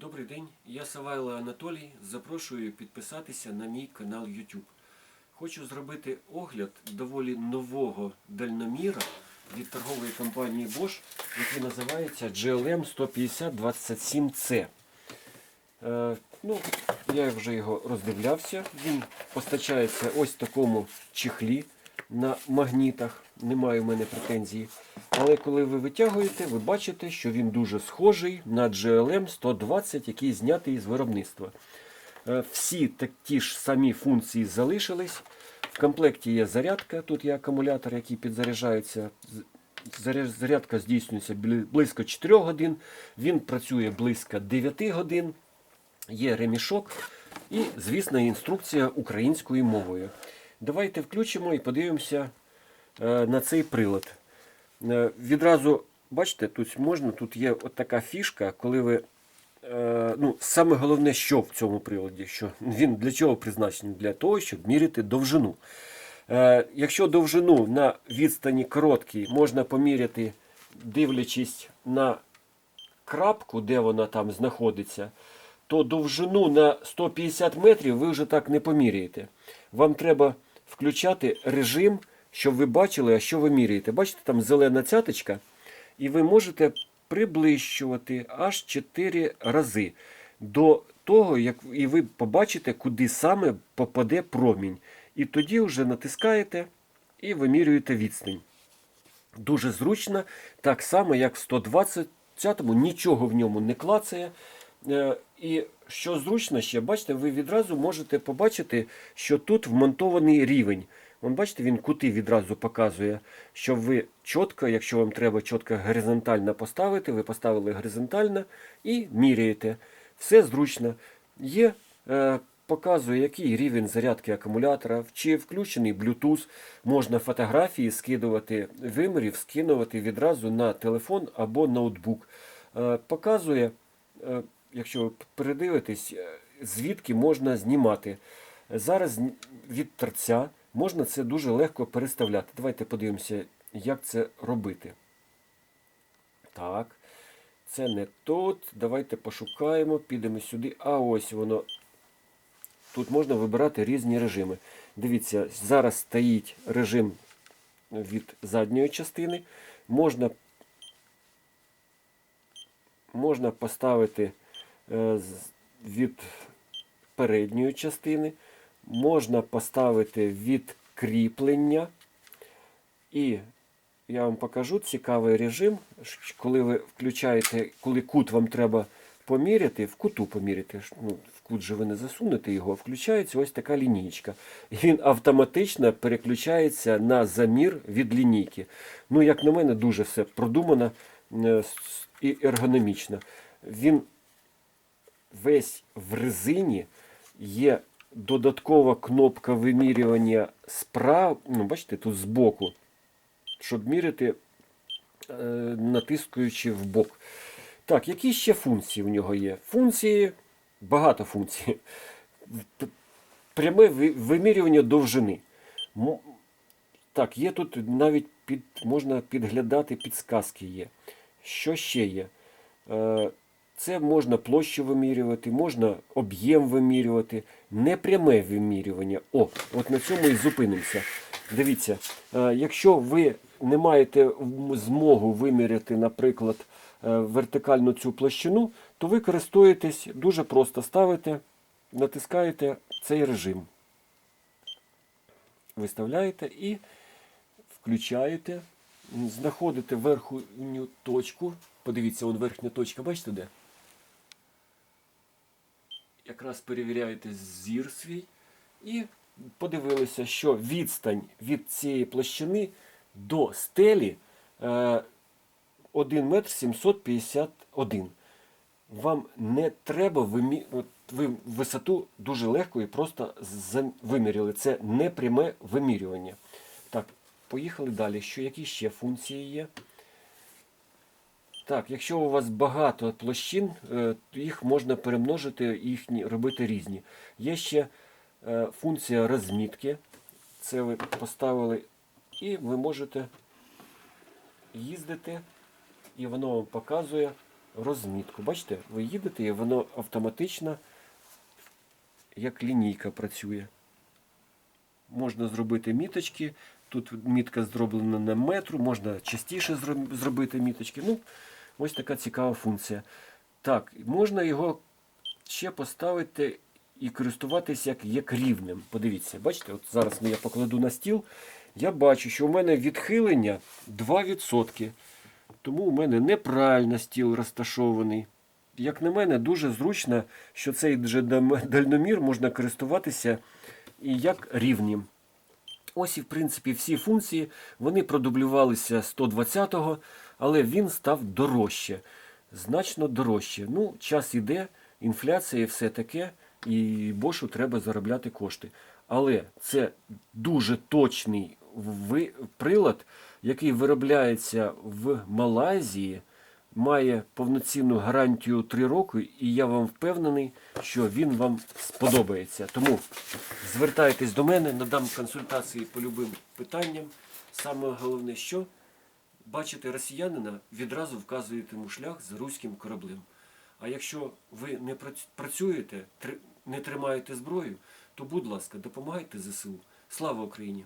Добрий день, я Савайло Анатолій. Запрошую підписатися на мій канал YouTube. Хочу зробити огляд доволі нового дальноміра від торгової компанії Bosch, який називається GLM 15027C. Е, ну, я вже його роздивлявся. Він постачається ось в такому чехлі на магнітах. Немає в мене претензій. Але коли ви витягуєте, ви бачите, що він дуже схожий на GLM 120, який знятий з виробництва. Е, Всі такі ж самі функції залишились. В комплекті є зарядка, тут є акумулятор, який підзаряджається. Зарядка здійснюється близько 4 годин, він працює близько 9 годин. Є ремішок і, звісно, інструкція українською мовою. Давайте включимо і подивимося е, на цей прилад. Е, Відразу, бачите, тут можна, тут є от така фішка, коли ви. е, Ну, саме головне, що в цьому приладі, що він для чого призначений? Для того, щоб міряти довжину. Е, Якщо довжину на відстані короткій можна поміряти, дивлячись на крапку, де вона там знаходиться, то довжину на 150 метрів ви вже так не поміряєте. Вам треба включати режим, щоб ви бачили, а що ви міряєте. Бачите, там зелена цяточка, і ви можете приближувати аж 4 рази до того, як і ви побачите, куди саме попаде промінь. І тоді вже натискаєте і вимірюєте відстань. Дуже зручно, так само, як в 120-му, нічого в ньому не клацає. Е, І що зручно ще, бачите, ви відразу можете побачити, що тут вмонтований рівень. Вон, бачите, він кути відразу показує, щоб ви чітко, якщо вам треба чітко горизонтально поставити, ви поставили горизонтально і міряєте. Все зручно. Є, е, показує, який рівень зарядки акумулятора, чи включений Bluetooth. Можна фотографії скидувати вимірів, скинувати відразу на телефон або ноутбук. Е, показує, е, якщо ви передивитесь, е, звідки можна знімати. Зараз від торця можна це дуже легко переставляти. Давайте подивимося, як це робити. Так, це не тут. Давайте пошукаємо, підемо сюди. А ось воно. Тут можна вибирати різні режими. Дивіться, зараз стоїть режим від задньої частини. Можна, можна поставити е, від передньої частини. Можна поставити від кріплення. І я вам покажу цікавий режим, коли ви включаєте, коли кут вам треба поміряти, в куту поміряти, ну, в кут же ви не засунете його, включається ось така лінійка. І він автоматично переключається на замір від лінійки. Ну, як на мене, дуже все продумано е, і ергономічно. Він весь в резині є додаткова кнопка вимірювання справа, ну, бачите, тут збоку, щоб міряти, е, натискаючи в бок. Так, які ще функції в нього є? Функції, багато функцій. Пряме вимірювання довжини. Так, є тут навіть під, можна підглядати підсказки є. Що ще є? Це можна площу вимірювати, можна об'єм вимірювати, непряме вимірювання. О, от на цьому і зупинимося. Дивіться, е, якщо ви не маєте змогу виміряти, наприклад, е, вертикальну цю площину, то ви користуєтесь дуже просто ставите, натискаєте цей режим. Виставляєте і включаєте, знаходите верхню точку. Подивіться, вон верхня точка, бачите де? Якраз перевіряєте зір свій і подивилися, що відстань від цієї площини до стелі е, 1 метр 751. Вам не треба вимі... от ви висоту дуже легко і просто виміряли. Це не пряме вимірювання. Так, поїхали далі. Що які ще функції є? Так, якщо у вас багато площин, е, їх можна перемножити, їхні робити різні. Є ще е, функція розмітки. Це ви поставили, і ви можете їздити, і воно вам показує розмітку. Бачите, ви їдете і воно автоматично, як лінійка працює. Можна зробити міточки. Тут мітка зроблена на метру, можна частіше зробити міточки. Ну, ось така цікава функція. Так, можна його ще поставити і користуватися як, як рівнем. Подивіться, бачите, от зараз я покладу на стіл. Я бачу, що у мене відхилення 2%. Тому у мене неправильно стіл розташований. Як на мене, дуже зручно, що цей дальномір можна користуватися і як рівнем. Ось і в принципі всі функції вони продублювалися 120-го, але він став дорожче, значно дорожче. Ну, час іде, інфляція і все таке, і Бошу треба заробляти кошти. Але це дуже точний прилад, який виробляється в Малайзії, має повноцінну гарантію 3 роки, і я вам впевнений, що він вам сподобається. Тому звертайтесь до мене, надам консультації по любим питанням. Саме головне, що бачите росіянина, відразу вказуєте йому шлях за руським кораблем. А якщо ви не прац- працюєте, не тримаєте зброю, то будь ласка, допомагайте ЗСУ. Слава Україні!